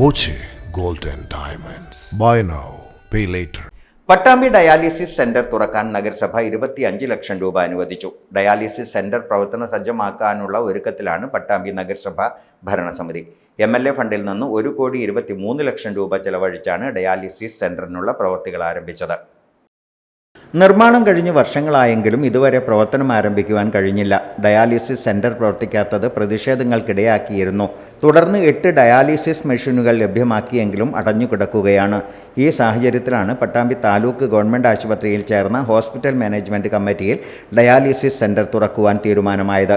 Boche gold diamonds. Buy now pay later. Pattambi dialysis centre തുറക്കാൻ നഗരസഭ ഇരുപത്തിയഞ്ച് ലക്ഷം രൂപ അനുവദിച്ചു. ഡയാലിസിസ് സെന്റർ പ്രവർത്തന സജ്ജമാക്കാനുള്ള ഒരുക്കത്തിലാണ് പട്ടാമ്പി നഗരസഭ ഭരണസമിതി. എം എൽ എ ഫണ്ടിൽ നിന്ന് ഒരു കോടി ഇരുപത്തി മൂന്ന് ലക്ഷം രൂപ ചെലവഴിച്ചാണ് ഡയാലിസിസ് സെന്ററിനുള്ള പ്രവൃത്തികൾ ആരംഭിച്ചത്. നിർമ്മാണം കഴിഞ്ഞ് വർഷങ്ങളായെങ്കിലും ഇതുവരെ പ്രവർത്തനം ആരംഭിക്കുവാൻ കഴിഞ്ഞില്ല. ഡയാലിസിസ് സെന്റർ പ്രവർത്തിക്കാത്തത് പ്രതിഷേധങ്ങൾക്കിടയാക്കിയിരുന്നു. തുടർന്ന് എട്ട് ഡയാലിസിസ് മെഷീനുകൾ ലഭ്യമാക്കിയെങ്കിലും അടഞ്ഞുകിടക്കുകയാണ്. ഈ സാഹചര്യത്തിലാണ് പട്ടാമ്പി താലൂക്ക് ഗവൺമെന്റ് ആശുപത്രിയിൽ ചേർന്ന ഹോസ്പിറ്റൽ മാനേജ്മെന്റ് കമ്മിറ്റിയിൽ ഡയാലിസിസ് സെന്റർ തുറക്കുവാൻ തീരുമാനമായത്.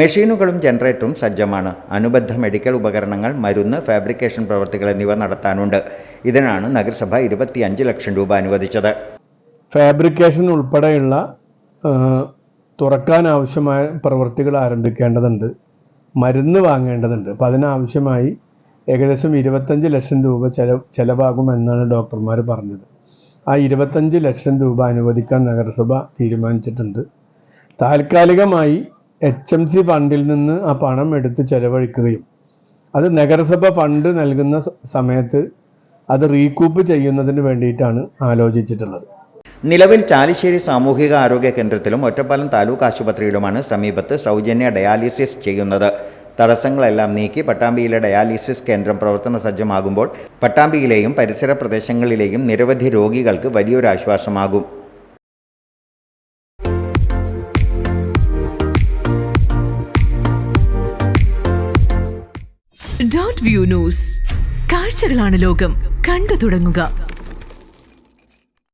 മെഷീനുകളും ജനറേറ്ററും സജ്ജമാണ്. അനുബന്ധ മെഡിക്കൽ ഉപകരണങ്ങൾ മരുന്ന് ഫാബ്രിക്കേഷൻ പ്രവൃത്തികൾ എന്നിവ നടത്താനുണ്ട്. ഇതിനാണ് നഗരസഭ ഇരുപത്തിയഞ്ച് ലക്ഷം രൂപ അനുവദിച്ചത്. ഫാബ്രിക്കേഷൻ ഉൾപ്പെടെയുള്ള തുറക്കാൻ ആവശ്യമായ പ്രവൃത്തികൾ ആരംഭിക്കേണ്ടതുണ്ട്. മരുന്ന് വാങ്ങേണ്ടതുണ്ട്. അപ്പം അതിനാവശ്യമായി ഏകദേശം ഇരുപത്തഞ്ച് ലക്ഷം രൂപ ചെല ചെലവാകുമെന്നാണ് ഡോക്ടർമാർ പറഞ്ഞത്. ആ ഇരുപത്തഞ്ച് ലക്ഷം രൂപ അനുവദിക്കാൻ നഗരസഭ തീരുമാനിച്ചിട്ടുണ്ട്. താൽക്കാലികമായി എച്ച് എം സി ഫണ്ടിൽ നിന്ന് ആ പണം എടുത്ത് ചെലവഴിക്കുകയും അത് നഗരസഭ ഫണ്ട് നൽകുന്ന സമയത്ത് അത് റീകൂപ്പ് ചെയ്യുന്നതിന് വേണ്ടിയിട്ടാണ് ആലോചിച്ചിട്ടുള്ളത്. നിലവിൽ ചാലിശ്ശേരി സാമൂഹിക ആരോഗ്യ കേന്ദ്രത്തിലും ഒറ്റപ്പാലം താലൂക്ക് ആശുപത്രിയിലുമാണ് സമീപത്ത് സൗജന്യ ഡയാലിസിസ് ചെയ്യുന്നത്. തടസ്സങ്ങളെല്ലാം നീക്കി പട്ടാമ്പിയിലെ ഡയാലിസിസ് കേന്ദ്രം പ്രവർത്തന സജ്ജമാകുമ്പോൾ പട്ടാമ്പിയിലെയും പരിസര പ്രദേശങ്ങളിലെയും നിരവധി രോഗികൾക്ക് വലിയൊരു ആശ്വാസമാകും. ഡോട്ട് വ്യൂ ന്യൂസ് കാഴ്ചകളാണ് ലോകം. കണ്ടു തുടങ്ങുക.